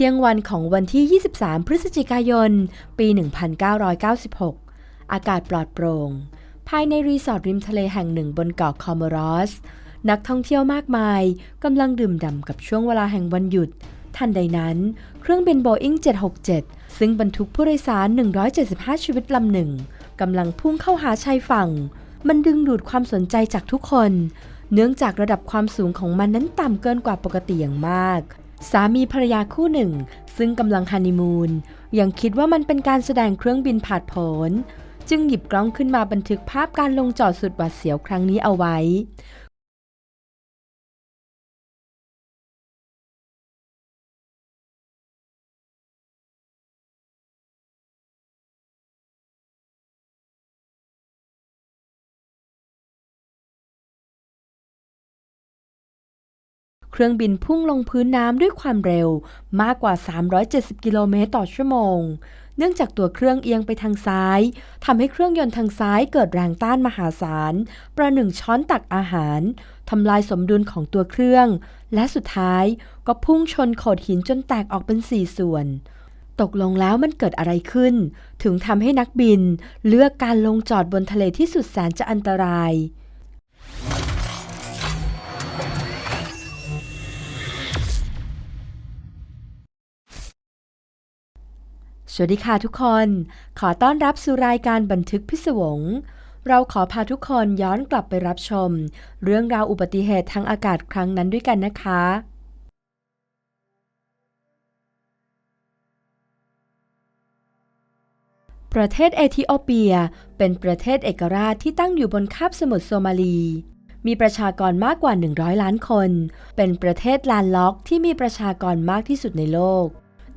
ที่ยงวันของวันที่ 23 พฤศจิกายน ปี 1996 อากาศปลอดโปร่ง ภายในรีสอร์ทริมทะเลแห่งหนึ่งบนเกาะคอมอรอส นักท่องเที่ยวมากมายกำลังดื่มด่ำกับช่วงเวลาแห่งวันหยุด ทันใดนั้น เครื่องบินโบอิง767 ซึ่งบรรทุกผู้โดยสาร 175 ชีวิตลำหนึ่งกำลังพุ่งเข้าหาชายฝั่ง มันดึงดูดความสนใจจากทุกคน เนื่องจากระดับความสูงของมันนั้นต่ำเกินกว่าปกติอย่างมาก สามีภรรยาคู่หนึ่ง ซึ่งกำลังฮันนีมูนยังคิดว่ามันเป็นการแสดงเครื่องบินผ่าดโผล จึงหยิบกล้องขึ้นมาบันทึกภาพการลงจอดสุดหวาดเสียวครั้งนี้เอาไว้ เครื่องบินพุ่งลงพื้นน้ำด้วยความเร็วมากกว่า 370 กิโลเมตรต่อชั่วโมง เนื่องจากตัวเครื่องเอียงไปทางซ้ายทำให้เครื่องยนต์ทางซ้ายเกิดแรงต้านมหาศาล ประหนึ่งช้อนตักอาหารทำลายสมดุลของตัวเครื่อง และสุดท้ายก็พุ่งชนโขดหินจนแตกออกเป็นสี่ส่วน ตกลงแล้วมันเกิดอะไรขึ้น ถึงทำให้นักบิน เลือกการลงจอดบนทะเลที่สุดแสนจะอันตราย สวัสดีค่ะทุกคน ขอต้อนรับสู่รายการบันทึกพิศวง เราขอพาทุกคนย้อนกลับไปรับชม เรื่องราวอุบัติเหตุทางอากาศครั้งนั้นด้วยกันนะคะ ประเทศเอธิโอเปียเป็นประเทศเอกราชที่ตั้งอยู่บนคาบสมุทรโซมาลี มีประชากรมากกว่า 100 ล้านคน เป็นประเทศลานล็อกที่มีประชากรมากที่สุดในโลก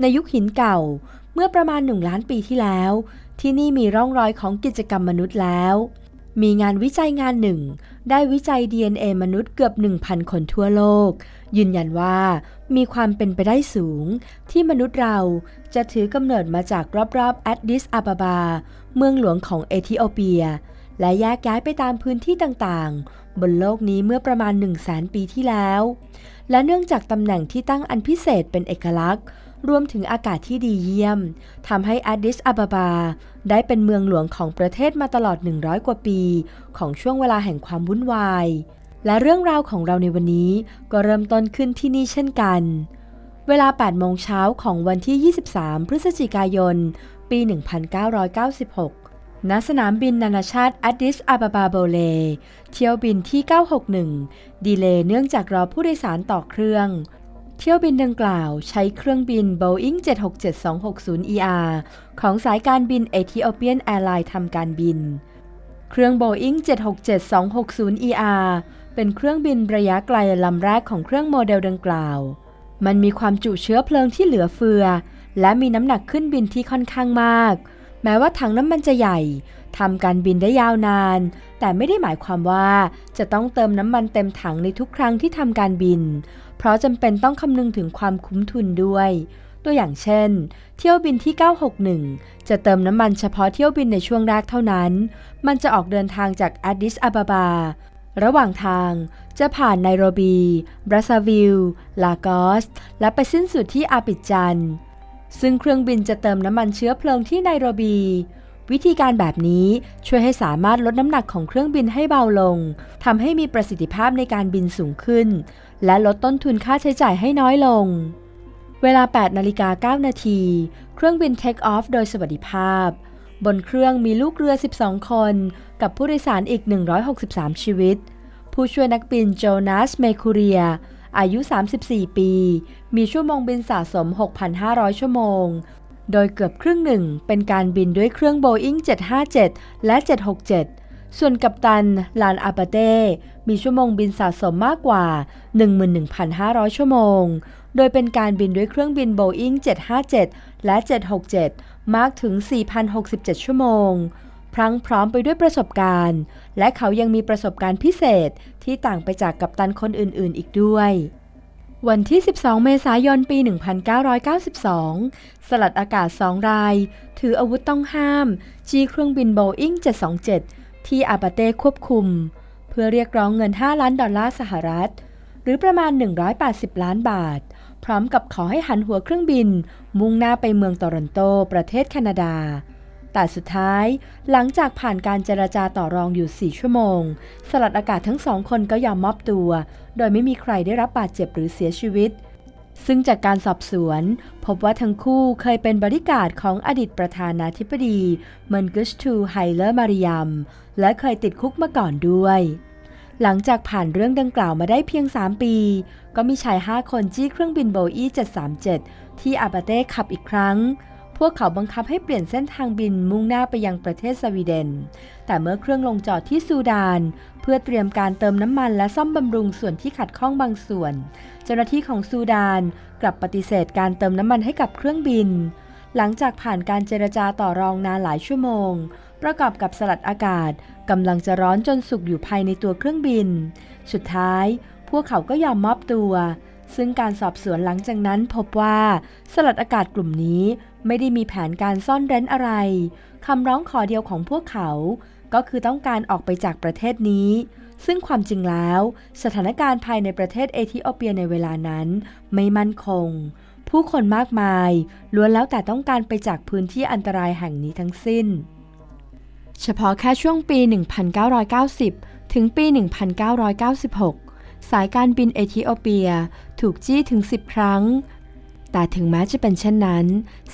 ในยุคหินเก่าเมื่อประมาณหนึ่งล้านปีที่แล้ว ที่นี่มีร่องรอยของกิจกรรมมนุษย์แล้ว มีงานวิจัยงานหนึ่ง ได้วิจัย DNA มนุษย์เกือบ 1,000 คนทั่วโลก ยืนยันว่ามีความเป็นไปได้สูง ที่มนุษย์เราจะถือกำเนิดมาจากรอบๆแอดดิสอาบาบา เมืองหลวงของเอธิโอเปีย และแยกย้ายไปตามพื้นที่ต่างๆ บนโลกนี้เมื่อประมาณ 1 0 0 0 0แสนปีที่แล้ว และเนื่องจากตำแหน่งที่ตั้งอันพิเศษเป็นเอกลักษณ์ รวมถึงอากาศที่ดีเยี่ยมทำให้อาดิสอาบาบา ได้เป็นเมืองหลวงของประเทศมาตลอด 100 กว่าปี ของช่วงเวลาแห่งความวุ่นวาย และเรื่องราวของเราในวันนี้ก็เริ่มต้นขึ้นที่นี่เช่นกัน เวลา 8 โมงเช้าของวันที่ 23 พฤศจิกายน ปี 1996ณสนามบินนานาชาติอดิสอาบาบาโบเล เที่ยวบินที่ 961 ดีเลย์เนื่องจากรอผู้โดยสารต่อเครื่อง เที่ยวบินดังกล่าวใช้เครื่องบิน Boeing 767-260ER ของสายการบิน Ethiopian Airlines ทำการบิน เครื่อง Boeing 767-260ER เป็นเครื่องบินระยะไกลลำแรกของเครื่องโมเดลดังกล่าว มันมีความจุเชื้อเพลิงที่เหลือเฟือ และมีน้ำหนักขึ้นบินที่ค่อนข้างมาก แม้ว่าถังน้ำมันจะใหญ่ทำการบินได้ยาวนาน แต่ไม่ได้หมายความว่าจะต้องเติมน้ำมันเต็มถังในทุกครั้งที่ทำการบิน เพราะจำเป็นต้องคำนึงถึงความคุ้มทุนด้วย ตัวอย่างเช่น เที่ยวบินที่ 961 จะเติมน้ำมันเฉพาะเที่ยวบินในช่วงแรกเท่านั้น มันจะออกเดินทางจากอาดิสอาบาบา ระหว่างทางจะผ่านไนโรบี บราซาวิล ลากอส และไปสิ้นสุดที่อาปิดจัน ซึ่งเครื่องบินจะเติมน้ำมันเชื้อเพลิงที่ไนโรบีวิธีการแบบนี้ช่วยให้สามารถลดน้ำหนักของเครื่องบินให้เบาลงทำให้มีประสิทธิภาพในการบินสูงขึ้น และลดต้นทุนค่าใช้จ่ายให้น้อยลง เวลา 8 นาฬิกา 9 นาที เครื่องบินเทคออฟโดยสวัสดิภาพ บนเครื่องมีลูกเรือ 12 คน กับผู้โดยสารอีก 163 ชีวิต ผู้ช่วยนักบินโจนาส เมคูเรีย อายุ 34 ปี มีชั่วโมงบินสะสม 6,500 ชั่วโมง โดยเกือบครึ่งหนึ่งเป็นการบินด้วยเครื่อง Boeing 757 และ 767 ส่วนกัปตันลานอาปาเต้มีชั่วโมงบินสะสมมากกว่า 11,500 ชั่วโมง โดยเป็นการบินด้วยเครื่องบิน Boeing 757 และ 767 มากถึง 4,067 ชั่วโมงพรั้งพร้อมไปด้วยประสบการณ์ และเขายังมีประสบการณ์พิเศษที่ต่างไปจากกัปตันคนอื่นๆ อีกด้วยวันที่ 12 เมษายน ปี 1992 สลัดอากาศ 2 ราย ถืออาวุธต้องห้ามจี้เครื่องบิน Boeing 727 ที่อาบาเต้ควบคุม เพื่อเรียกร้องเงิน 5 ล้านดอลลาร์สหรัฐ หรือประมาณ 180 ล้านบาท พร้อมกับขอให้หันหัวเครื่องบิน มุ่งหน้าไปเมืองโตรอนโต ประเทศแคนาดา แต่สุดท้ายหลังจากผ่านการเจรจาต่อรองอยู่ 4 ชั่วโมง สลัดอากาศทั้งสองคนก็ยอมมอบตัว โดยไม่มีใครได้รับบาดเจ็บหรือเสียชีวิต ซึ่งจากการสอบสวนพบว่าทั้งคู่เคยเป็นบริการของอดีตประธานาธิบดีเมนกุสทูไฮเลอร์มาริยัมและเคยติดคุกมาก่อนด้วย หลังจากผ่านเรื่องดังกล่าวมาได้เพียง 3 ปี ก็มีชาย 5 คนจี้เครื่องบินโบอี737 ที่อาบาเต้ขับอีกครั้ง วกเขาบังคับให้เปลี่ยนเส้นทางบินมุ่งหน้าไปยังประเทศสวีเดน แต่เมื่อเครื่องลงจอดที่ซูดาน เพื่อเตรียมการเติมน้ำมันและซ่อมบำรุงส่วนที่ขัดข้องบางส่วน เจ้าหน้าที่ของซูดานกลับปฏิเสธการเติมน้ำมันให้กับเครื่องบิน หลังจากผ่านการเจรจาต่อรองนานหลายชั่วโมง ประกอบกับสลัดอากาศกำลังจะร้อนจนสุกอยู่ภายในตัวเครื่องบิน สุดท้าย พวกเขาก็ยอมมอบตัว ซึ่งการสอบสวนหลังจากนั้นพบว่าสลัดอากาศกลุ่มนี้ ไม่ได้มีแผนการซ่อนเร้นอะไรคำร้องขอเดียวของพวกเขา ก็คือต้องการออกไปจากประเทศนี้ ซึ่งความจริงแล้ว สถานการณ์ภายในประเทศเอธิโอเปียในเวลานั้น ไม่มั่นคง ผู้คนมากมายล้วนแล้วแต่ต้องการไปจากพื้นที่อันตรายแห่งนี้ทั้งสิ้น เฉพาะแค่ช่วงปี 1990 ถึงปี 1996 สายการบินเอธิโอเปีย ถูกจี้ถึง 10 ครั้ง แต่ถึงแม้จะเป็นเช่นนั้น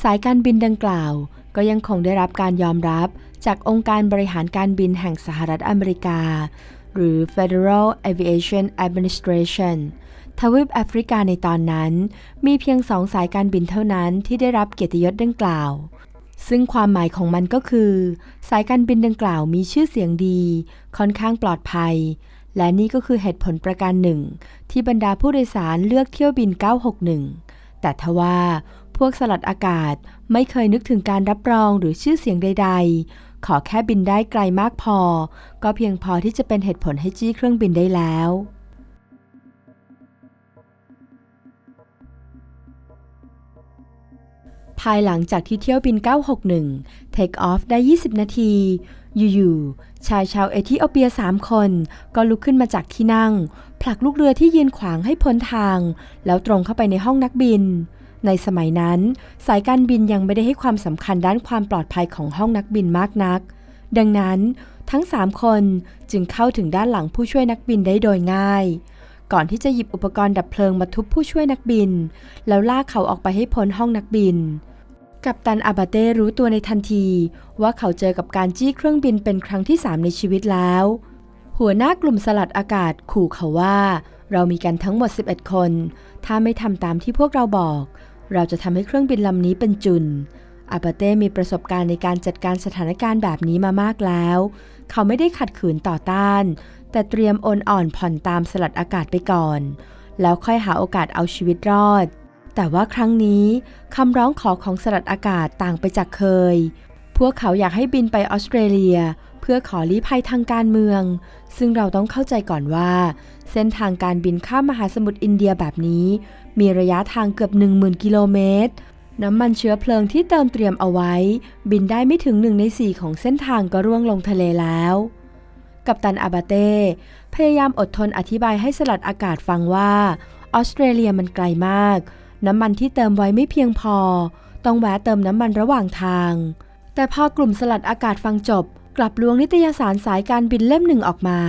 สายการบินดังกล่าว ก็ยังคงได้รับการยอมรับจากองค์การบริหารการบินแห่งสหรัฐอเมริกา หรือ Federal Aviation Administration ทวีปแอฟริกาในตอนนั้น มีเพียงสองสายการบินเท่านั้นที่ได้รับเกียรติยศดังกล่าว ซึ่งความหมายของมันก็คือ สายการบินดังกล่าวมีชื่อเสียงดี ค่อนข้างปลอดภัย และนี่ก็คือเหตุผลประการหนึ่ง ที่บรรดาผู้โดยสารเลือกเที่ยวบิน 961 แต่ทว่าพวกสลัดอากาศไม่เคยนึกถึงการรับรองหรือชื่อเสียงใด ๆ ขอแค่บินได้ไกลมากพอ ก็เพียงพอที่จะเป็นเหตุผลให้จี้เครื่องบินได้แล้วายหลังจากที่เที่ยวบิน 961 Take off ได้ 20 นาที อยู่ๆ ชายชาวเอธิโอเปีย 3 คน ก็ลุกขึ้นมาจากที่นั่ง ผลักลูกเรือที่ยืนขวางให้พ้นทาง แล้วตรงเข้าไปในห้องนักบิน ในสมัยนั้น สายการบินยังไม่ได้ให้ความสำคัญด้านความปลอดภัยของห้องนักบินมากนัก ดังนั้นทั้ง 3 คนจึงเข้าถึงด้านหลังผู้ช่วยนักบินได้โดยง่ายก่อนที่จะหยิบอุปกรณ์ดับเพลิงมาทุบผู้ช่วยนักบิน แล้วลากเขาออกไปให้พ้นห้องนักบิน กัปตันอาบาเต้รู้ตัวในทันที ว่าเขาเจอกับการจี้เครื่องบินเป็นครั้งที่ 3 ในชีวิตแล้ว หัวหน้ากลุ่มสลัดอากาศขู่เขาว่า เรามีกันทั้งหมด 11 คน ถ้าไม่ทำตามที่พวกเราบอก เราจะทำให้เครื่องบินลำนี้เป็นจุนอาบาเต้มีประสบการณ์ในการจัดการสถานการณ์แบบนี้มามากแล้ว เขาไม่ได้ขัดขืนต่อต้าน แต่เตรียมโอนอ่อนผ่อนตามสลัดอากาศไปก่อน แล้วค่อยหาโอกาสเอาชีวิตรอด แต่ว่าครั้งนี้คำร้องขอของสลัดอากาศต่างไปจากเคย พวกเขาอยากให้บินไปออสเตรเลีย เพื่อขอลี้ภัยทางการเมือง ซึ่งเราต้องเข้าใจก่อนว่า เส้นทางการบินข้ามมหาสมุทรอินเดียแบบนี้ มีระยะทางเกือบ 10,000 กิโลเมตร น้ำมันเชื้อเพลิงที่เติมเตรียมเอาไว้ บินได้ไม่ถึงหนึ่งในสี่ของเส้นทางก็ร่วงลงทะเลแล้วกัปตันอาบาเต้พยายามอดทนอธิบายให้สลัดอากาศฟังว่าออสเตรเลียมันไกลมาก น้ำมันที่เติมไว้ไม่เพียงพอ ต้องแวะเติมน้ำมันระหว่างทาง แต่พอกลุ่มสลัดอากาศฟังจบ กลับลวงนิตยสารสายการบินเล่มหนึ่งออกมา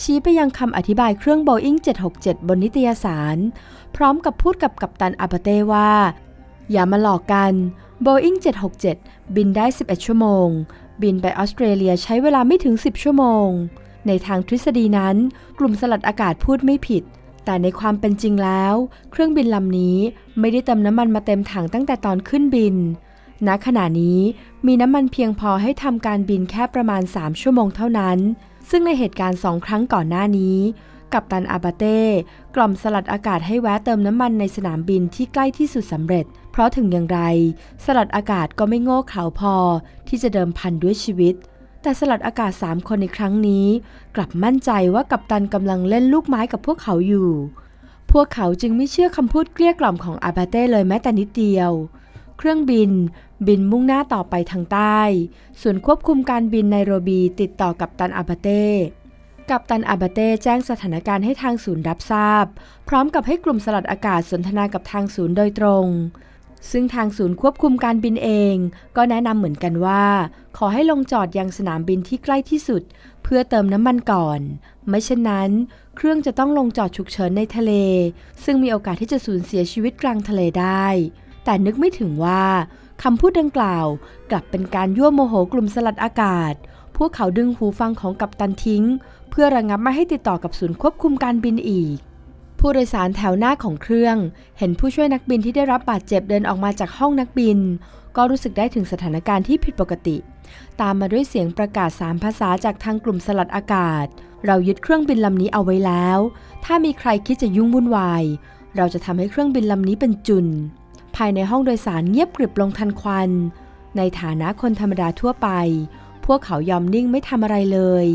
ชี้ไปยังคำอธิบายเครื่อง Boeing 767 บนนิตยสาร พร้อมกับพูดกับกัปตันอาบาเต้ว่า อย่ามาหลอกกัน Boeing 767 บินได้ 11 ชั่วโมง บินไปออสเตรเลียใช้เวลาไม่ถึง 10 ชั่วโมง ในทางทฤษฎีนั้น กลุ่มสลัดอากาศพูดไม่ผิด แต่ในความเป็นจริงแล้ว เครื่องบินลำนี้ไม่ได้เติมน้ำมันมาเต็มถังตั้งแต่ตอนขึ้นบิน ณ ขณะนี้มีน้ำมันเพียงพอให้ทำการบินแค่ประมาณ 3 ชั่วโมงเท่านั้น ซึ่งในเหตุการณ์สองครั้งก่อนหน้านี้ กัปตันอาบาเต้กล่อมสลัดอากาศให้แวะเติมน้ำมันในสนามบินที่ใกล้ที่สุดสำเร็จ เพราะถึงอย่างไร สลัดอากาศก็ไม่โง่เขลาพอที่จะเดิมพันด้วยชีวิต แต่สลัดอากาศ 3 คนในครั้งนี้ กลับมั่นใจว่ากัปตันกำลังเล่นลูกไม้กับพวกเขาอยู่ พวกเขาจึงไม่เชื่อคำพูดเกลี้ยกล่อมของอาบาเต้เลยแม้แต่นิดเดียว เครื่องบิน บินมุ่งหน้าต่อไปทางใต้ ส่วนควบคุมการบินไนโรบีติดต่อกับตันอาบาเต้กัปตันอาบาเต้แจ้งสถานการณ์ให้ทางศูนย์รับทราบ พร้อมกับให้กลุ่มสลัดอากาศสนทนากับทางศูนย์โดยตรง ซึ่งทางศูนย์ควบคุมการบินเอง ก็แนะนำเหมือนกันว่า ขอให้ลงจอดยังสนามบินที่ใกล้ที่สุด เพื่อเติมน้ำมันก่อน ไม่เช่นนั้น เครื่องจะต้องลงจอดฉุกเฉินในทะเล ซึ่งมีโอกาสที่จะสูญเสียชีวิตกลางทะเลได้ แต่นึกไม่ถึงว่าคำพูดดังกล่าว กลับเป็นการยั่วโมโหกลุ่มสลัดอากาศ พวกเขาดึงหูฟังของกัปตันทิ้ง เพื่อระงับไม่ให้ติดต่อกับศูนย์ควบคุมการบินอีก ผู้โดยสารแถวหน้าของเครื่อง เห็นผู้ช่วยนักบินที่ได้รับบาดเจ็บเดินออกมาจากห้องนักบิน ก็รู้สึกได้ถึงสถานการณ์ที่ผิดปกติ ตามมาด้วยเสียงประกาศสามภาษาจากทางกลุ่มสลัดอากาศ เรายึดเครื่องบินลำนี้เอาไว้แล้ว ถ้ามีใครคิดจะยุ่งวุ่นวาย เราจะทำให้เครื่องบินลำนี้เป็นจุน ภายในห้องโดยสารเงียบกริบลงทันควัน ในฐานะคนธรรมดาทั่วไป พวกเขายอมนิ่งไม่ทำอะไรเลย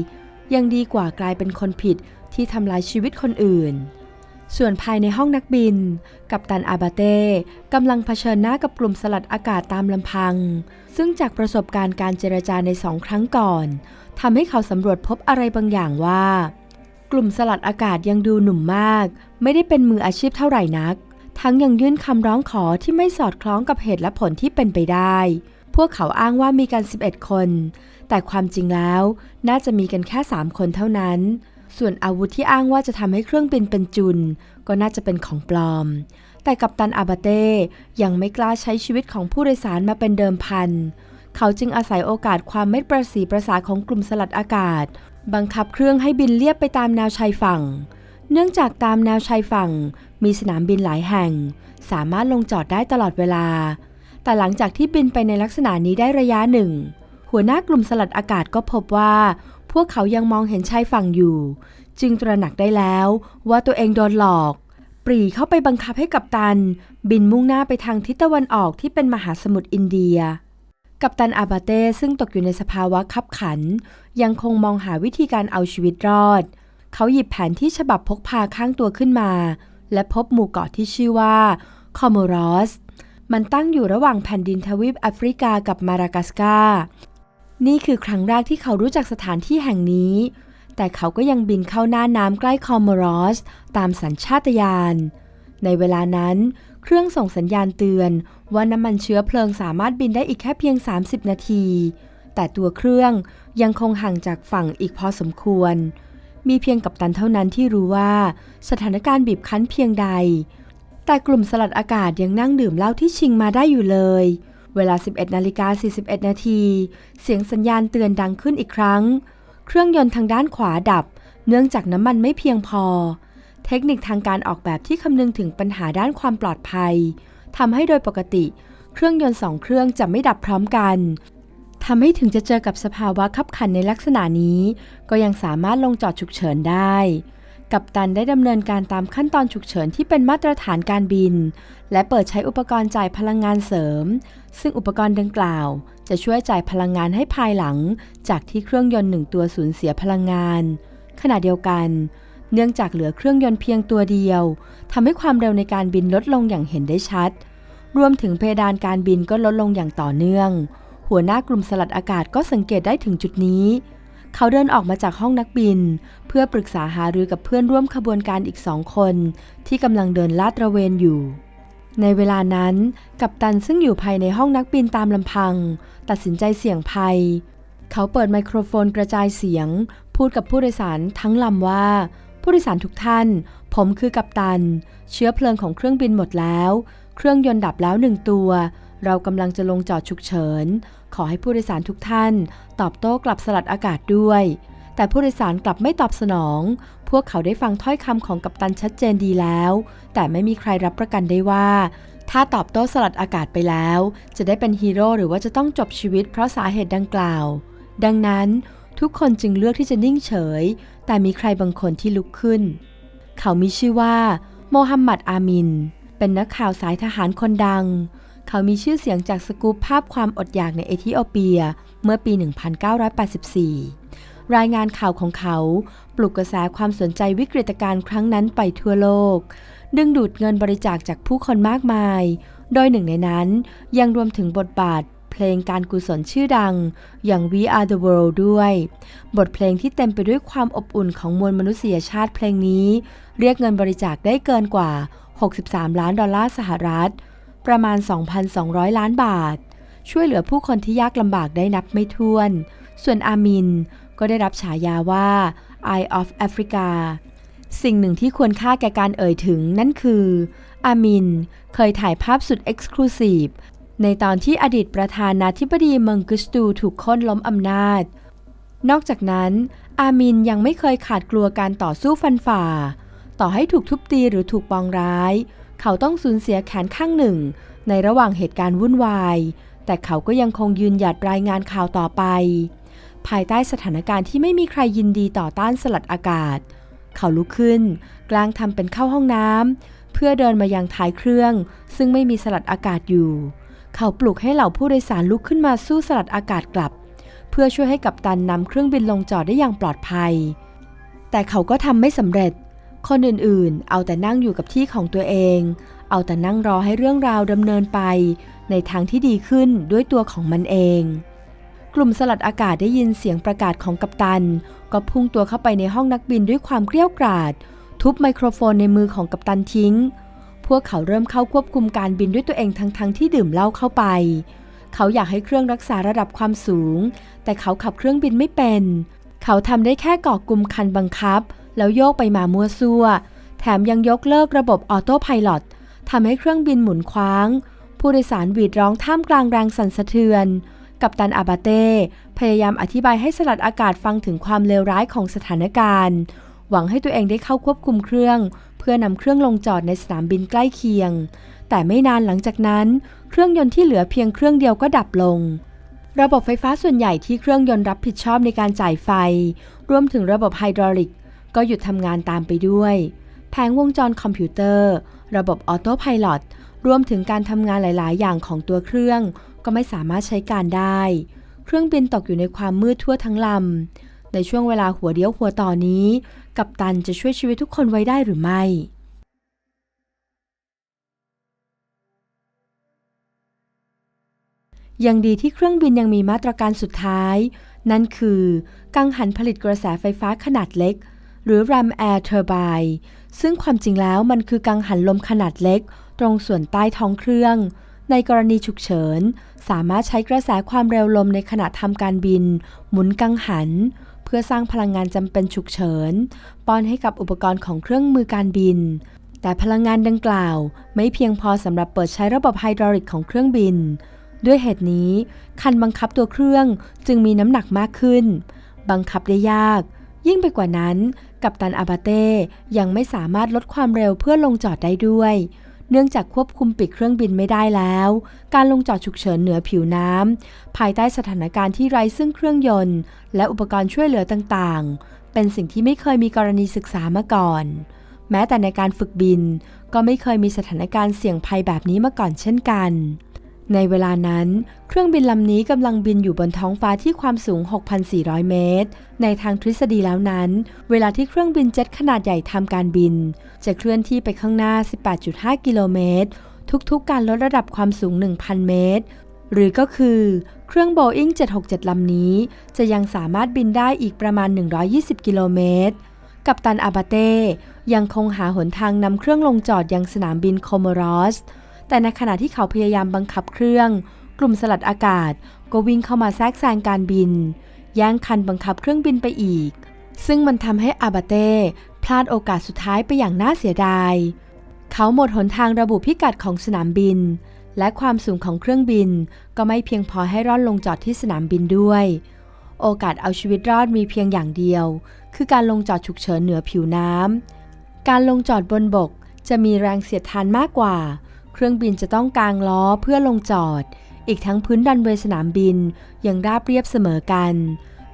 ยังดีกว่ากลายเป็นคนผิดที่ทำลายชีวิตคนอื่น ส่วนภายในห้องนักบิน กัปตันอาบาเต้กำลังเผชิญหน้ากับกลุ่มสลัดอากาศตามลำพัง ซึ่งจากประสบการณ์การเจรจาในสองครั้งก่อนทำให้เขาสำรวจพบอะไรบางอย่างว่า กลุ่มสลัดอากาศยังดูหนุ่มมาก ไม่ได้เป็นมืออาชีพเท่าไหร่นัก ทั้งยังยื่นคำร้องขอที่ไม่สอดคล้องกับเหตุและผลที่เป็นไปได้ พวกเขาอ้างว่ามีกัน 11 คน แต่ความจริงแล้ว น่าจะมีกันแค่ 3 คนเท่านั้น ส่วนอาวุธที่อ้างว่าจะทำให้เครื่องบินเป็นจุน ก็น่าจะเป็นของปลอม แต่กัปตันอาบาเต้ยังไม่กล้าใช้ชีวิตของผู้โดยสารมาเป็นเดิมพัน เขาจึงอาศัยโอกาสความไม่ประสีประสาของกลุ่มสลัดอากาศ บังคับเครื่องให้บินเลียบไปตามแนวชายฝั่ง เนื่องจากตามแนวชายฝั่ง มีสนามบินหลายแห่ง สามารถลงจอดได้ตลอดเวลา แต่หลังจากที่บินไปในลักษณะนี้ได้ระยะหนึ่ง หัวหน้ากลุ่มสลัดอากาศก็พบว่า พวกเขายังมองเห็นชายฝั่งอยู่ จึงตระหนักได้แล้วว่าตัวเองโดนหลอก ปรีเข้าไปบังคับให้กัปตัน บินมุ่งหน้าไปทางทิศตะวันออกที่เป็นมหาสมุทรอินเดีย กัปตันอาบาเต้ซึ่งตกอยู่ในสภาวะคับขัน ยังคงมองหาวิธีการเอาชีวิตรอด เขาหยิบแผนที่ฉบับพกพาข้างตัวขึ้นมา และพบหมู่เกาะที่ชื่อว่าคอมโมรอสมันตั้งอยู่ระหว่างแผ่นดินทวีปแอฟริกากับมารากัสกา นี่คือครั้งแรกที่เขารู้จักสถานที่แห่งนี้ แต่เขาก็ยังบินเข้าหน้าน้ำใกล้คอมโมรอส ตามสัญชาตญาณ ในเวลานั้น เครื่องส่งสัญญาณเตือน ว่าน้ำมันเชื้อเพลิงสามารถบินได้อีกแค่เพียง 30 นาที แต่ตัวเครื่องยังคงห่างจากฝั่งอีกพอสมควร มีเพียงกัปตันเท่านั้นที่รู้ว่า สถานการณ์บีบคั้นเพียงใด แต่กลุ่มสลัดอากาศยังนั่งดื่มเหล้าที่ชิงมาได้อยู่เลย เวลา 11นาฬิกา41 นาที เสียงสัญญาณเตือนดังขึ้นอีกครั้ง เครื่องยนต์ทางด้านขวาดับ เนื่องจากน้ำมันไม่เพียงพอ เทคนิคทางการออกแบบที่คำนึงถึงปัญหาด้านความปลอดภัยทำให้โดยปกติ เครื่องยนต์สองเครื่องจะไม่ดับพร้อมกันทำให้ถึงจะเจอกับสภาวะขับขันในลักษณะนี้ ก็ยังสามารถลงจอดฉุกเฉินได้ กัปตันได้ดำเนินการตามขั้นตอนฉุกเฉินที่เป็นมาตรฐานการบิน และเปิดใช้อุปกรณ์จ่ายพลังงานเสริม ซึ่งอุปกรณ์ดังกล่าว จะช่วยจ่ายพลังงานให้ภายหลัง จากที่เครื่องยนต์หนึ่งตัวสูญเสียพลังงาน ขณะเดียวกัน เนื่องจากเหลือเครื่องยนต์เพียงตัวเดียวทำให้ความเร็วในการบินลดลงอย่างเห็นได้ชัด รวมถึงเพดานการบินก็ลดลงอย่างต่อเนื่อง หัวหน้ากลุ่มสลัดอากาศก็สังเกตได้ถึงจุดนี้ เขาเดินออกมาจากห้องนักบิน เพื่อปรึกษาหารือกับเพื่อนร่วมขบวนการอีกสองคน ที่กำลังเดินลาดตระเวนอยู่ ในเวลานั้น กัปตันซึ่งอยู่ภายในห้องนักบินตามลำพัง ตัดสินใจเสี่ยงภัย เขาเปิดไมโครโฟนกระจายเสียง พูดกับผู้โดยสารทั้งลำว่า ผู้โดยสารทุกท่าน ผมคือกัปตัน เชื้อเพลิงของเครื่องบินหมดแล้ว เครื่องยนต์ดับแล้วหนึ่งตัว เรากำลังจะลงจอดฉุกเฉิน ขอให้ผู้โดยสารทุกท่าน ตอบโต้กลับสลัดอากาศด้วย แต่ผู้โดยสารกลับไม่ตอบสนอง พวกเขาได้ฟังถ้อยคำของกัปตันชัดเจนดีแล้ว แต่ไม่มีใครรับประกันได้ว่า ถ้าตอบโต้สลัดอากาศไปแล้ว จะได้เป็นฮีโร่หรือว่าจะต้องจบชีวิตเพราะสาเหตุดังกล่าว ดังนั้นทุกคนจึงเลือกที่จะนิ่งเฉย แต่มีใครบางคนที่ลุกขึ้น เขามีชื่อว่า โมฮัมหมัดอามิน เป็นนักข่าวสายทหารคนดัง เขามีชื่อเสียงจากสกู๊ปภาพความอดอยากในเอธิโอเปีย เมื่อปี 1984 รายงานข่าวของเขา ปลุกกระแสความสนใจวิกฤตการณ์ครั้งนั้นไปทั่วโลก ดึงดูดเงินบริจาคจากผู้คนมากมาย โดยหนึ่งในนั้นยังรวมถึงบทบาทเพเพลงการกุศลชื่อดังอย่าง We Are the World ด้วย บทเพลงที่เต็มไปด้วยความอบอุ่นของมวลมนุษยชาติเพลงนี้ เรียกเงินบริจาคได้เกินกว่า 63 ล้านดอลลาร์สหรัฐ ประมาณ 2,200 ล้านบาท ช่วยเหลือผู้คนที่ยากลำบากได้นับไม่ถ้วน ส่วนอามินก็ได้รับฉายาว่า Eye of Africa สิ่งหนึ่งที่ควรค่าแก่การเอ่ยถึงนั่นคือ อามินเคยถ่ายภาพสุดเอ็กซ์คลูซีฟในตอนที่อดีตประธานาธิบดีเมิงกุสตูถูกค่นล้มอำนาจ นอกจากนั้น อามินยังไม่เคยขาดกลัวการต่อสู้ฟันฝ่า ต่อให้ถูกทุบตีหรือถูกปองร้าย เขาต้องสูญเสียแขนข้างหนึ่ง ในระหว่างเหตุการณ์วุ่นวาย แต่เขาก็ยังคงยืนหยัดรายงานข่าวต่อไป ภายใต้สถานการณ์ที่ไม่มีใครยินดีต่อต้านสลัดอากาศ เขาลุกขึ้น กลางทำเป็นเข้าห้องน้ำเพื่อเดินมายังท้ายเครื่อง ซึ่งไม่มีสลัดอากาศอยู่ เขาปลุกให้เหล่าผู้โดยสารลุกขึ้นมาสู้สลัดอากาศกลับ เพื่อช่วยให้กัปตันนำเครื่องบินลงจอดได้อย่างปลอดภัย แต่เขาก็ทำไม่สำเร็จ คนอื่นๆ เอาแต่นั่งอยู่กับที่ของตัวเอง เอาแต่นั่งรอให้เรื่องราวดำเนินไป ในทางที่ดีขึ้นด้วยตัวของมันเอง กลุ่มสลัดอากาศได้ยินเสียงประกาศของกัปตัน ก็พุ่งตัวเข้าไปในห้องนักบินด้วยความเกรี้ยวกราด ทุบไมโครโฟนในมือของกัปตันทิ้ง พวกเขาเริ่มเข้าควบคุมการบินด้วยตัวเองทั้งๆทที่ดื่มเหล้าเข้าไป เขาอยากให้เครื่องรักษาระดับความสูง แต่เขาขับเครื่องบินไม่เป็น เขาทำได้แค่เกาะกลุ่มคันบังคับ แล้วโยกไปมามั่วซั่ว แถมยังยกเลิกระบบออโต้ไพลอตทำให้เครื่องบินหมุนคว้าง ผู้โดยสารหวีดร้องท่ามกลางแรงสั่นสะเทือน กัปตันอาบาเต้พยายามอธิบายให้สลัดอากาศฟังถึงความเลวร้ายของสถานการณ์ หวังให้ตัวเองได้เข้าควบคุมเครื่อง เพื่อนำเครื่องลงจอดในสนามบินใกล้เคียง แต่ไม่นานหลังจากนั้น เครื่องยนต์ที่เหลือเพียงเครื่องเดียวก็ดับลงระบบไฟฟ้าส่วนใหญ่ที่เครื่องยนต์รับผิดชอบในการจ่ายไฟ รวมถึงระบบไฮดรอลิก ก็หยุดทำงานตามไปด้วย แผงวงจรคอมพิวเตอร์ ระบบออโต้ไพลอตรวมถึงการทำงานหลาย ๆ อย่างของตัวเครื่อง ก็ไม่สามารถใช้การได้ เครื่องบินตกอยู่ในความมืดทั่วทั้งลำ ในช่วงเวลาหัวเดียวหัวต่อนนี้ กัปตันจะช่วยชีวิตทุกคนไว้ได้หรือไม่ยังดีที่เครื่องบินยังมีมาตรการสุดท้าย นั่นคือ กังหันผลิตกระแสไฟฟ้าขนาดเล็ก หรือ Ram Air Turbine ซึ่งความจริงแล้วมันคือกังหันลมขนาดเล็ก ตรงส่วนใต้ท้องเครื่อง ในกรณีฉุกเฉิน สามารถใช้กระแสความเร็วลมในขณะทำการบิน หมุนกังหัน เพื่อสร้างพลังงานจำเป็นฉุกเฉิน ป้อนให้กับอุปกรณ์ของเครื่องมือการบิน แต่พลังงานดังกล่าว ไม่เพียงพอสำหรับเปิดใช้ระบบไฮดรอลิกของเครื่องบิน ด้วยเหตุนี้ คันบังคับตัวเครื่องจึงมีน้ำหนักมากขึ้น บังคับได้ยากยิ่งไปกว่านั้น กัปตันอาบาเต้ยังไม่สามารถลดความเร็วเพื่อลงจอดได้ด้วย เนื่องจากควบคุมปีกเครื่องบินไม่ได้แล้ว การลงจอดฉุกเฉินเหนือผิวน้ำภายใต้สถานการณ์ที่ไร้ซึ่งเครื่องยนต์ และอุปกรณ์ช่วยเหลือต่างๆ เป็นสิ่งที่ไม่เคยมีกรณีศึกษามาก่อน แม้แต่ในการฝึกบิน ก็ไม่เคยมีสถานการณ์เสี่ยงภัยแบบนี้มาก่อนเช่นกัน ในเวลานั้น เครื่องบินลำนี้กำลังบินอยู่บนท้องฟ้าที่ความสูง 6,400 เมตร ในทางทฤษฎีแล้วนั้น เวลาที่เครื่องบินเจ็ตขนาดใหญ่ทำการบิน จะเคลื่อนที่ไปข้างหน้า 18.5 กิโลเมตร ทุกๆ การลดระดับความสูง 1,000 เมตร หรือก็คือ เครื่อง Boeing 767 ลำนี้ จะยังสามารถบินได้อีกประมาณ 120 กิโลเมตรกัปตันอาบาเต้ยังคงหาหนทางนำเครื่องลงจอดยังสนามบินโคโมรอส แต่ในขณะที่เขาพยายามบังคับเครื่อง กลุ่มสลัดอากาศก็วิ่งเข้ามาแทรกแซงการบิน แย่งคันบังคับเครื่องบินไปอีก ซึ่งมันทำให้อาบาเต้พลาดโอกาสสุดท้ายไปอย่างน่าเสียดาย เขาหมดหนทางระบุพิกัดของสนามบิน และความสูงของเครื่องบินก็ไม่เพียงพอให้ร่อนลงจอดที่สนามบินด้วย โอกาสเอาชีวิตรอดมีเพียงอย่างเดียว คือการลงจอดฉุกเฉินเหนือผิวน้ำการลงจอดบนบกจะมีแรงเสียดทานมากกว่า เครื่องบินจะต้องกางล้อเพื่อลงจอด อีกทั้งพื้นดันเวสนามบินยังราบเรียบเสมอกัน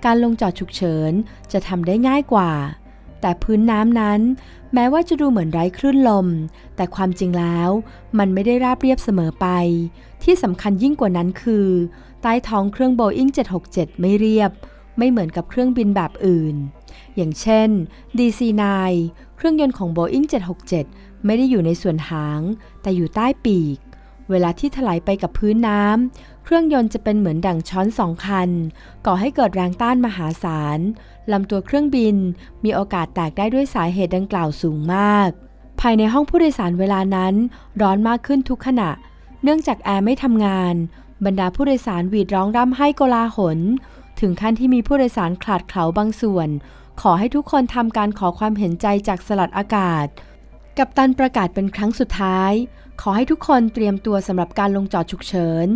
การลงจอดฉุกเฉินจะทำได้ง่ายกว่า แต่พื้นน้ำนั้น แม้ว่าจะดูเหมือนไร้คลื่นลม แต่ความจริงแล้ว มันไม่ได้ราบเรียบเสมอไป ที่สำคัญยิ่งกว่านั้นคือ ใต้ท้องเครื่อง Boeing 767 ไม่เรียบ ไม่เหมือนกับเครื่องบินแบบอื่น อย่างเช่น DC-9 เครื่องยนต์ของ Boeing 767 ไม่ได้อยู่ในส่วนหาง แต่อยู่ใต้ปีก เวลาที่ถลายไปกับพื้นน้ำ เครื่องยนต์จะเป็นเหมือนดั่งช้อนสองคัน ก่อให้เกิดแรงต้านมหาศาลลำตัวเครื่องบินมีโอกาสแตกได้ด้วยสาเหตุดังกล่าวสูงมาก ภายในห้องผู้โดยสารเวลานั้น ร้อนมากขึ้นทุกขณะ เนื่องจากแอร์ไม่ทำงาน บรรดาผู้โดยสารหวีดร้องร่ำไห้โกลาหล ถึงขั้นที่มีผู้โดยสารขลาดเขลาบางส่วน ขอให้ทุกคนทำการขอความเห็นใจจากสลัดอากาศ กัปตันประกาศเป็นครั้งสุดท้าย ขอให้ทุกคนเตรียมตัวสำหรับการลงจอดฉุกเฉิน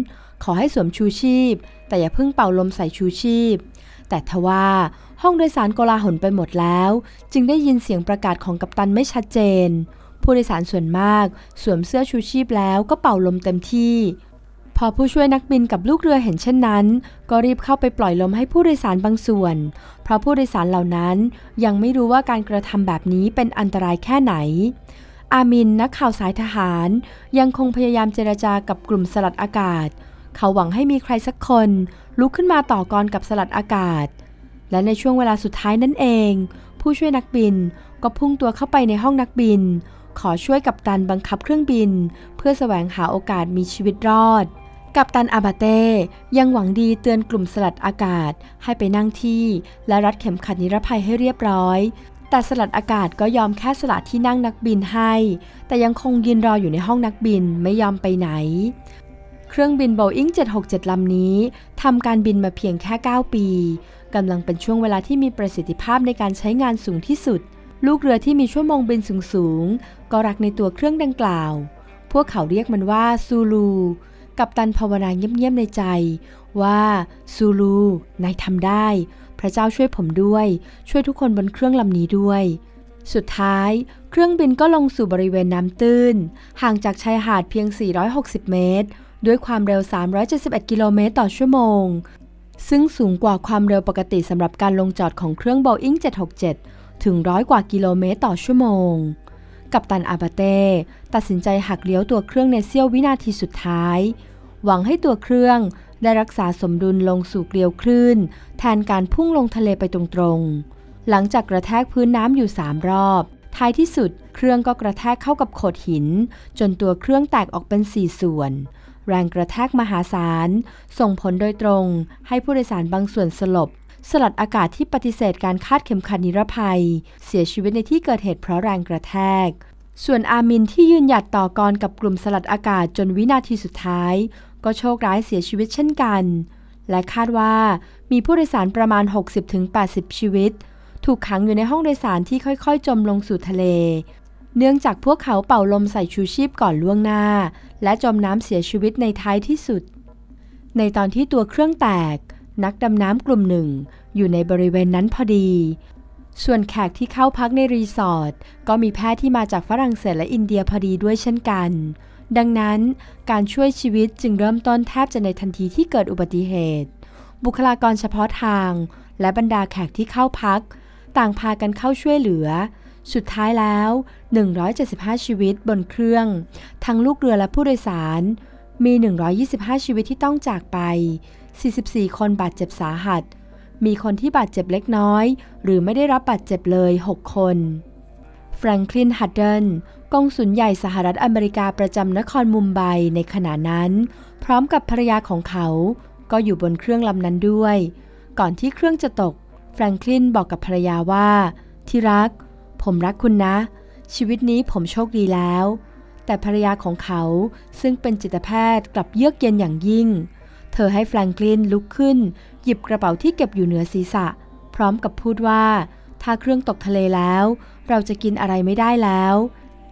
ขอให้สวมชูชีพ แต่อย่าเพิ่งเป่าลมใส่ชูชีพ แต่ทว่าห้องโดยสารโกลาหลไปหมดแล้ว จึงได้ยินเสียงประกาศของกัปตันไม่ชัดเจน ผู้โดยสารส่วนมาก สวมเสื้อชูชีพแล้วก็เป่าลมเต็มที่ พอผู้ช่วยนักบินกับลูกเรือเห็นเช่นนั้น ก็รีบเข้าไปปล่อยลมให้ผู้โดยสารบางส่วน เพราะผู้โดยสารเหล่านั้นยังไม่รู้ว่าการกระทำแบบนี้เป็นอันตรายแค่ไหน อามินนักข่าวสายทหาร ยังคงพยายามเจรจากับกลุ่มสลัดอากาศ เขาหวังให้มีใครสักคน ลุกขึ้นมาต่อกรกับสลัดอากาศ และในช่วงเวลาสุดท้ายนั่นเอง ผู้ช่วยนักบินก็พุ่งตัวเข้าไปในห้องนักบิน ขอช่วยกัปตันบังคับเครื่องบิน เพื่อแสวงหาโอกาสมีชีวิตรอด กัปตันอาบาเต้ยังหวังดีเตือนกลุ่มสลัดอากาศให้ไปนั่งที่ และรัดเข็มขัดนิรภัยให้เรียบร้อย แต่สลัดอากาศก็ยอมแค่สละที่นั่งนักบินให้ แต่ยังคงยืนรออยู่ในห้องนักบินไม่ยอมไปไหน เครื่องบิน Boeing 767 ลำนี้ทำการบินมาเพียงแค่ 9 ปีกำลังเป็นช่วงเวลาที่มีประสิทธิภาพในการใช้งานสูงที่สุด ลูกเรือที่มีชั่วโมงบินสูงๆก็รักในตัวเครื่องดังกล่าว พวกเขาเรียกมันว่าซูลู กับตันภาวนาเงียบๆในใจ ว่าซูลูนายทำได้ พระเจ้าช่วยผมด้วย ช่วยทุกคนบนเครื่องลำนี้ด้วย สุดท้าย เครื่องบินก็ลงสู่บริเวณน้ำตื้น ห่างจากชายหาดเพียง 460 เมตร ด้วยความเร็ว 371 กิโลเมตรต่อชั่วโมง ซึ่งสูงกว่าความเร็วปกติสำหรับการลงจอดของเครื่อง Boeing 767 ถึงร้อยกว่ากิโลเมตรต่อชั่วโมง กัปตันอาบาเต้ตัดสินใจหักเลี้ยวตัวเครื่องในเสี้ยววินาทีสุดท้าย หวังให้ตัวเครื่องได้รักษาสมดุลลงสู่เกลียวคลื่น แทนการพุ่งลงทะเลไปตรงๆ หลังจากกระแทกพื้นน้ำอยู่3รอบ ท้ายที่สุดเครื่องก็กระแทกเข้ากับโขดหิน จนตัวเครื่องแตกออกเป็น4ส่วน แรงกระแทกมหาศาล ส่งผลโดยตรงให้ผู้โดยสารบางส่วนสลบ สลัดอากาศที่ปฏิเสธการคาดเข็มขัดนิรภัย เสียชีวิตในที่เกิดเหตุเพราะแรงกระแทก ส่วนอามินที่ยืนหยัดต่อกรกับกลุ่มสลัดอากาศจนวินาทีสุดท้าย ก็โชคร้ายเสียชีวิตเช่นกัน และคาดว่ามีผู้โดยสารประมาณ 60-80 ชีวิต ถูกขังอยู่ในห้องโดยสารที่ค่อยๆ จมลงสู่ทะเล เนื่องจากพวกเขาเป่าลมใส่ชูชีพก่อนล่วงหน้า และจมน้ำเสียชีวิตในท้ายที่สุด ในตอนที่ตัวเครื่องแตก นักดำน้ำกลุ่มหนึ่ง อยู่ในบริเวณนั้นพอดี ส่วนแขกที่เข้าพักในรีสอร์ทก็มีแพทย์ที่มาจากฝรั่งเศสและอินเดียพอดีด้วยเช่นกัน ดังนั้นการช่วยชีวิตจึงเริ่มต้นแทบจะในทันทีที่เกิดอุบัติเหตุ บุคลากรเฉพาะทาง และบรรดาแขกที่เข้าพัก ต่างพากันเข้าช่วยเหลือ สุดท้ายแล้ว 175 ชีวิตบนเครื่อง ทั้งลูกเรือและผู้โดยสารมี 125 ชีวิตที่ต้องจากไป 44 คนบาดเจ็บสาหัส มีคนที่บาดเจ็บเล็กน้อย หรือไม่ได้รับบาดเจ็บเลย 6 คนแฟรงคลินฮัดเดิลกองสุลใหญ่สหรัฐอเมริกาประจำนครมุมไบในขณะนั้น พร้อมกับภรรยาของเขา ก็อยู่บนเครื่องลำนั้นด้วย ก่อนที่เครื่องจะตก แฟรงคลินบอกกับภรรยาว่า ที่รัก ผมรักคุณนะ ชีวิตนี้ผมโชคดีแล้ว แต่ภรรยาของเขาซึ่งเป็นจิตแพทย์กลับเยือกเย็นอย่างยิ่ง เธอให้แฟรงคลินลุกขึ้น หยิบกระเป๋าที่เก็บอยู่เหนือศีรษะ พร้อมกับพูดว่า ถ้าเครื่องตกทะเลแล้ว เราจะกินอะไรไม่ได้แล้ว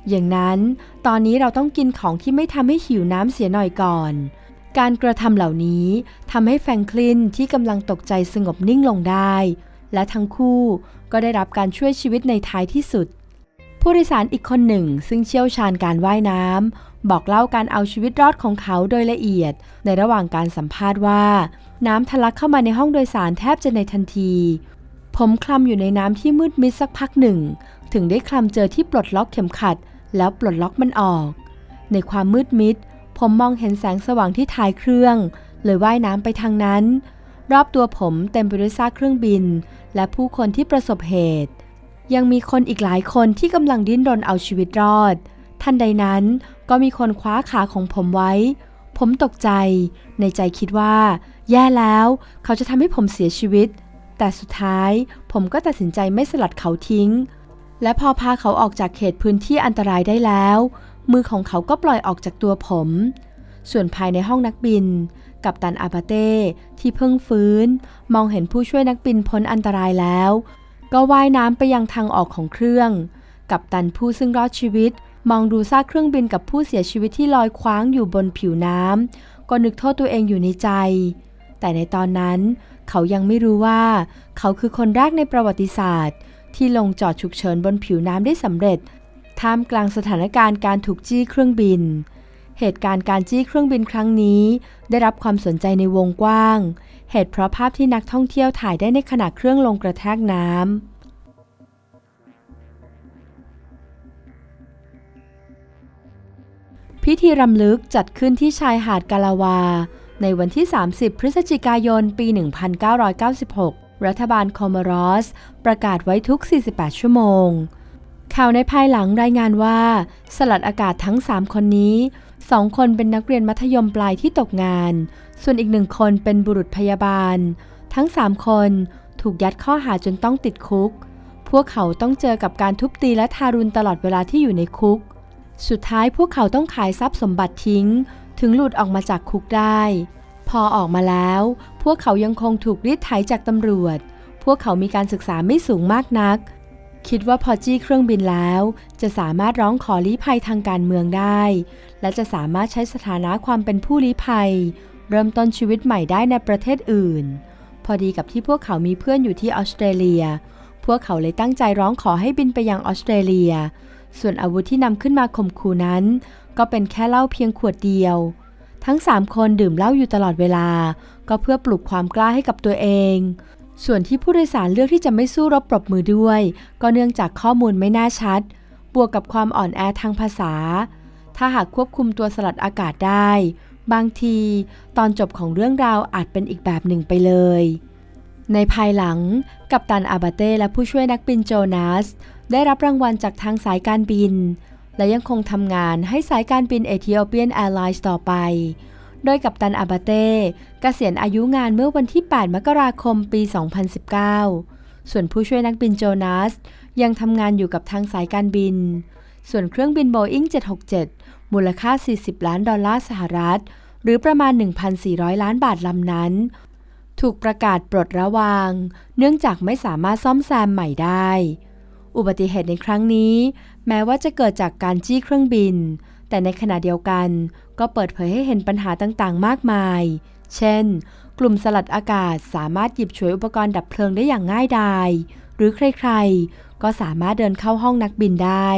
อย่างนั้น ตอนนี้เราต้องกินของที่ไม่ทำให้หิวน้ำเสียหน่อยก่อน การกระทำเหล่านี้ทำให้แฟรงคลินที่กำลังตกใจสงบนิ่งลงได้ และทั้งคู่ก็ได้รับการช่วยชีวิตในท้ายที่สุดผู้โดยสารอีกคนหนึ่งซึ่งเชี่ยวชาญการว่ายน้ำ บอกเล่าการเอาชีวิตรอดของเขาโดยละเอียด ในระหว่างการสัมภาษณ์ว่า น้ำทะลักเข้ามาในห้องโดยสารแทบจะในทันที ผมคลำอยู่ในน้ำที่มืดมิดสักพักหนึ่ง ถึงได้คลำเจอที่ปลดล็อกเข็มขัด แล้วปลดล็อกมันออก ในความมืดมิด ผมมองเห็นแสงสว่างที่ท้ายเครื่อง เลยว่ายน้ำไปทางนั้น รอบตัวผมเต็มไปด้วยซากเครื่องบิน และผู้คนที่ประสบเหตุ ยังมีคนอีกหลายคนที่กำลังดิ้นรนเอาชีวิตรอด ทันใดนั้นก็มีคนคว้าขาของผมไว้ ผมตกใจ ในใจคิดว่า แย่แล้ว เขาจะทำให้ผมเสียชีวิต แต่สุดท้ายผมก็ตัดสินใจไม่สลัดเขาทิ้ง และพอพาเขาออกจากเขตพื้นที่อันตรายได้แล้ว มือของเขาก็ปล่อยออกจากตัวผม ส่วนภายในห้องนักบิน กับตันอาบาเต้ที่เพิ่งฟื้น มองเห็นผู้ช่วยนักบินพ้นอันตรายแล้ว ก็ว่ายน้ำไปยังทางออกของเครื่อง กับตันผู้ซึ่งรอดชีวิต มองดูซากเครื่องบินกับผู้เสียชีวิตที่ลอยคว้างอยู่บนผิวน้ำก็นึกโทษตัวเองอยู่ในใจ แต่ในตอนนั้น เขายังไม่รู้ว่า เขาคือคนแรกในประวัติศาสตร์ ที่ลงจอดฉุกเฉินบนผิวน้ำได้สำเร็จ ท่ามกลางสถานการณ์การถูกจี้เครื่องบิน เหตุการณ์การจี้เครื่องบินครั้งนี้ ได้รับความสนใจในวงกว้าง เหตุเพราะภาพที่นักท่องเที่ยวถ่ายได้ในขณะเครื่องลงกระแทกน้ำ พิธีรำลึกจัดขึ้นที่ชายหาดกาลาวา ในวันที่ 30 พฤศจิกายน ปี 1996 รัฐบาลคอมอรอส ประกาศไว้ทุก 48 ชั่วโมง ข่าวในภายหลังรายงานว่า สลัดอากาศทั้ง 3 คนนี้ 2 คนเป็นนักเรียนมัธยมปลายที่ตกงาน ส่วนอีกหนึ่งคนเป็นบุรุษพยาบาล ทั้ง 3 คนถูกยัดข้อหาจนต้องติดคุก พวกเขาต้องเจอกับการทุบตีและทารุณตลอดเวลาที่อยู่ในคุก สุดท้ายพวกเขาต้องขายทรัพย์สมบัติทิ้ง ถึงหลุดออกมาจากคุกได้ พอออกมาแล้ว พวกเขายังคงถูกรีดไถจากตำรวจ พวกเขามีการศึกษาไม่สูงมากนัก คิดว่าพอจี้เครื่องบินแล้ว จะสามารถร้องขอลี้ภัยทางการเมืองได้ และจะสามารถใช้สถานะความเป็นผู้ลี้ภัย เริ่มต้นชีวิตใหม่ได้ในประเทศอื่น พอดีกับที่พวกเขามีเพื่อนอยู่ที่ออสเตรเลีย พวกเขาเลยตั้งใจร้องขอให้บินไปยังออสเตรเลีย ส่วนอาวุธที่นำขึ้นมาข่มขู่นั้น ก็เป็นแค่เหล้าเพียงขวดเดียว ทั้งสามคนดื่มเหล้าอยู่ตลอดเวลา ก็เพื่อปลุกความกล้าให้กับตัวเอง ส่วนที่ผู้โดยสารเลือกที่จะไม่สู้รบปรบมือด้วย ก็เนื่องจากข้อมูลไม่น่าชัด บวกกับความอ่อนแอทางภาษา ถ้าหากควบคุมตัวสลัดอากาศได้ บางที ตอนจบของเรื่องราวอาจเป็นอีกแบบหนึ่งไปเลย ในภายหลัง กัปตันอาบาเต้และผู้ช่วยนักบินโจนาส ได้รับรางวัลจากทางสายการบิน และยังคงทำงานให้สายการบินเอธิโอเปียนแอร์ไลน์ต่อไป โดยกัปตันอาบาเต้เกษียณอายุงานเมื่อวันที่ 8 มกราคมปี 2019 ส่วนผู้ช่วยนักบินโจนาส ยังทำงานอยู่กับทางสายการบิน ส่วนเครื่องบิน Boeing 767 มูลค่า 40 ล้านดอลลาร์สหรัฐ หรือประมาณ 1,400 ล้านบาทลำนั้น ถูกประกาศปลดระวาง เนื่องจากไม่สามารถซ่อมแซมใหม่ได้ อุบัติเหตุในครั้งนี้ แม้ว่าจะเกิดจากการจี้เครื่องบิน แต่ในขณะเดียวกันก็เปิดเผยให้เห็นปัญหาต่างๆ มากมาย เช่น กลุ่มสลัดอากาศสามารถหยิบฉวยอุปกรณ์ดับเพลิงได้อย่างง่ายดาย หรือใครๆ ก็สามารถเดินเข้าห้องนักบินได้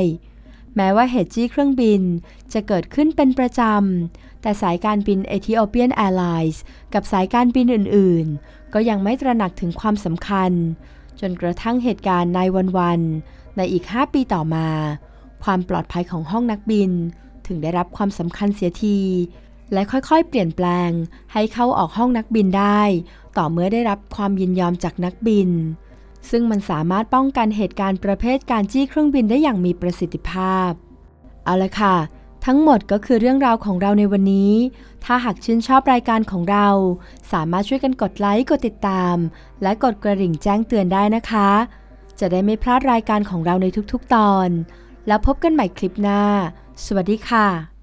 แม้ว่าเหตุจี้เครื่องบินจะเกิดขึ้นเป็นประจำ แต่สายการบิน Ethiopian Airlines กับสายการบินอื่น ๆ ก็ยังไม่ตระหนักถึงความสำคัญ จนกระทั่งเหตุการณ์ในวันๆในอีก 5 ปีต่อมา ความปลอดภัยของห้องนักบิน ถึงได้รับความสำคัญเสียที และค่อยๆ เปลี่ยนแปลงให้เข้าออกห้องนักบินได้ ต่อเมื่อได้รับความยินยอมจากนักบิน ซึ่งมันสามารถป้องกันเหตุการณ์ประเภทการจี้เครื่องบินได้อย่างมีประสิทธิภาพ เอาละค่ะ ทั้งหมดก็คือเรื่องราวของเราในวันนี้ ถ้าหากชื่นชอบรายการของเรา สามารถช่วยกันกดไลค์ กดติดตาม และกดกระดิ่งแจ้งเตือนได้นะคะ จะได้ไม่พลาดรายการของเราในทุกๆตอน แล้วพบกันใหม่คลิปหน้า สวัสดีค่ะ